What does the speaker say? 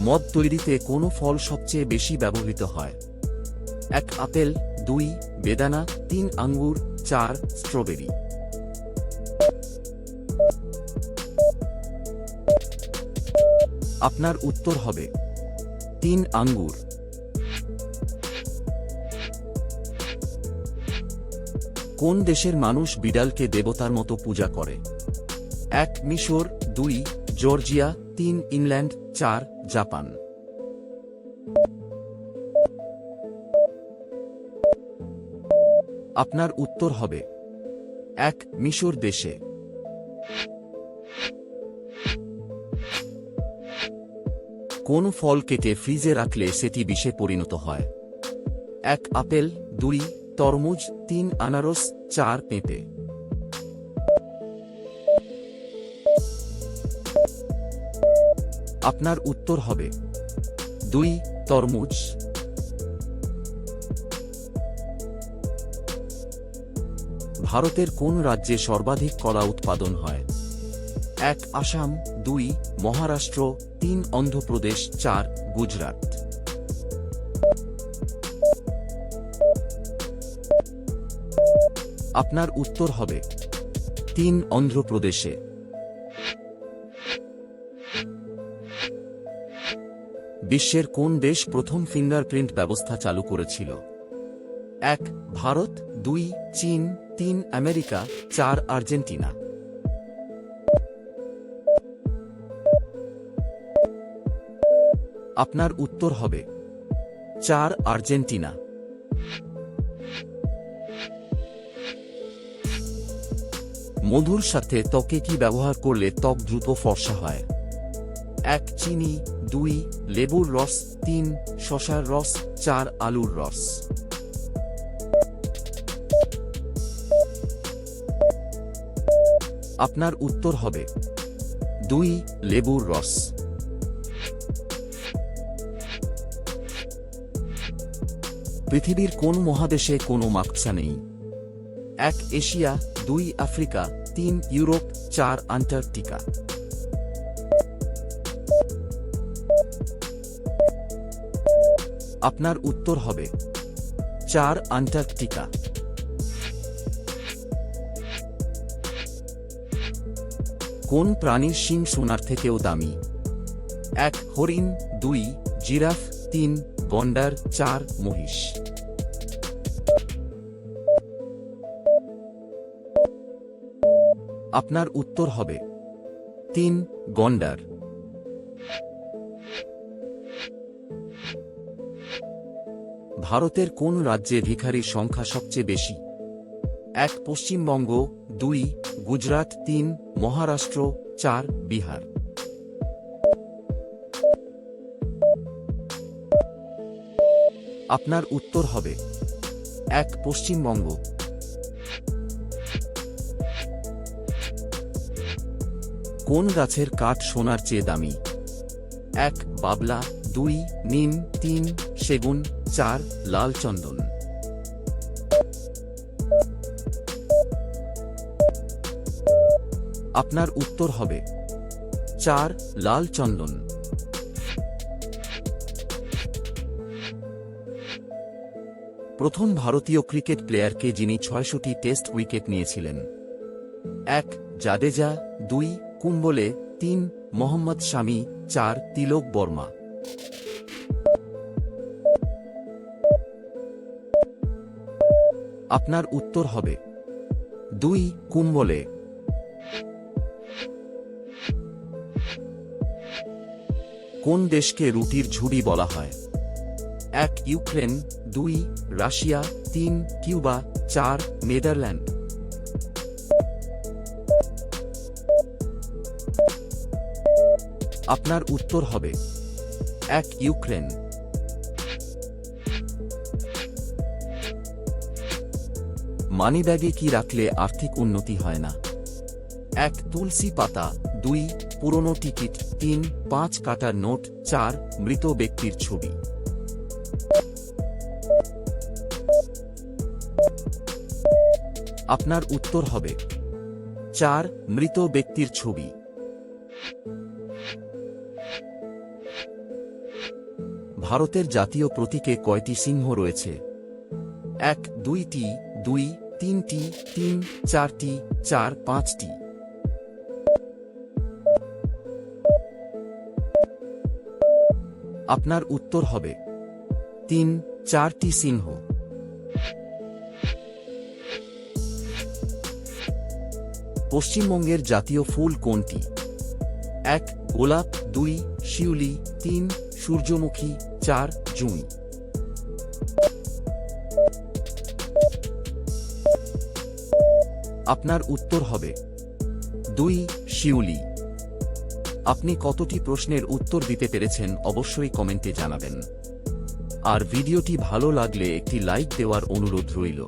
মদ তৈরিতে কোন ফল সবচেয়ে বেশি ব্যবহৃত হয়। এক আপেল, দুই বেদানা, তিন আঙ্গুর, চার স্ট্রবেরি। আপনার উত্তর হবে, তিন আঙ্গুর। কোন দেশের মানুষ বিড়ালকে দেবতার মতো পূজা করে? এক মিশর, দুই জর্জিয়া, তিন ইংল্যান্ড, চার জাপান। আপনার উত্তর হবে, এক মিশর দেশে। কোন ফল কেটে ফ্রিজে রাখলে সেটি বিষে পরিণত হয়? এক আপেল, দুই তরমুজ, তিন আনারস, চার পেঁপে। আপনার উত্তর হবে। দুই, তরমুজ। ভারতের কোন রাজ্যে সর্বাধিক কলা উৎপাদন হয়? এক, আসাম। দুই, মহারাষ্ট্র। তিন, অন্ধ্রপ্রদেশ। চার, গুজরাট। আপনার উত্তর হবে। তিন, অন্ধ্রপ্রদেশে। বিশ্বের কোন দেশ প্রথম ফিঙ্গারপ্রিন্ট ব্যবস্থা চালু করেছিল? এক, ভারত, দুই, চীন, তিন, আমেরিকা, চার, আর্জেন্টিনা। আপনার উত্তর হবে, চার, আর্জেন্টিনা। মধুর সাথে ত্বকে কি ব্যবহার করলে ত্বক দ্রুত ফর্সা হয়? এক চিনি, দুই লেবুর রস, তিন শশার রস, চার আলুর রস। আপনার উত্তর হবে, দুই লেবুর রস। পৃথিবীর কোন মহাদেশে কোনো মাকসা নেই? এক এশিয়া, দুই আফ্রিকা, তিন ইউরোপ, চার আন্টার্কটিকা। আপনার উত্তর হবে। চার, আন্টার্কটিকা। কোন প্রাণীর শিং সোনার থেকেও দামি? এক, হরিণ। দুই, জিরাফ। তিন, গন্ডার। চার, মহিষ। আপনার উত্তর হবে। তিন, গন্ডার। ভারতের কোন রাজ্যে ভিখারির সংখ্যা সবচেয়ে বেশি? এক, পশ্চিমবঙ্গ, দুই, গুজরাট, তিন, মহারাষ্ট্র, চার, বিহার। আপনার উত্তর হবে। এক, পশ্চিমবঙ্গ। কোন গাছের কাঠ সোনার চেয়ে দামি? এক, বাবলা দুই, নিম, তিন, সেগুন, চার, লাল চন্দন। আপনার উত্তর হবে, চার, লাল চন্দন। প্রথম ভারতীয় ক্রিকেট প্লেয়ারকে যিনি ছয়শটি টেস্ট উইকেট নিয়েছিলেন। এক, জাদেজা, দুই, কুম্বলে, তিন, মোহাম্মদ শামি, চার, তিলক বর্মা। আপনার উত্তর হবে দুই কুম্বলে। কোন দেশকে রুটির ঝুড়ি বলা হয়? এক, ইউক্রেন, দুই, রাশিয়া, তিন, কিউবা, চার, নেদারল্যান্ড। আপনার উত্তর হবে এক ইউক্রেন। মানিব্যাগে কি রাখলে আর্থিক উন্নতি হয় না? এক তুলসী পাতা, দুই পুরনো টিকিট, তিন পাঁচ কাটার নোট, চার মৃত ব্যক্তির ছবি। আপনার উত্তর হবে। চার মৃত ব্যক্তির ছবি। ভারতের জাতীয় প্রতীকে কয়টি সিংহ রয়েছে? এক, দুইটি, দুই, তিনটি, তিন, চারটি, চার, পাঁচটি। আপনার উত্তর হবে। তিন, চারটি সিংহ। পশ্চিমবঙ্গের জাতীয় ফুল কোনটি? এক, গোলাপ, দুই, শিউলি, তিন সূর্যমুখী চার জুঁই আপনার উত্তর হবে, দুই শিউলি। আপনি কতটি প্রশ্নের উত্তর দিতে পেরেছেন অবশ্যই কমেন্টে জানাবেন। আর ভিডিওটি ভালো লাগলে একটি লাইক দেওয়ার অনুরোধ রইল।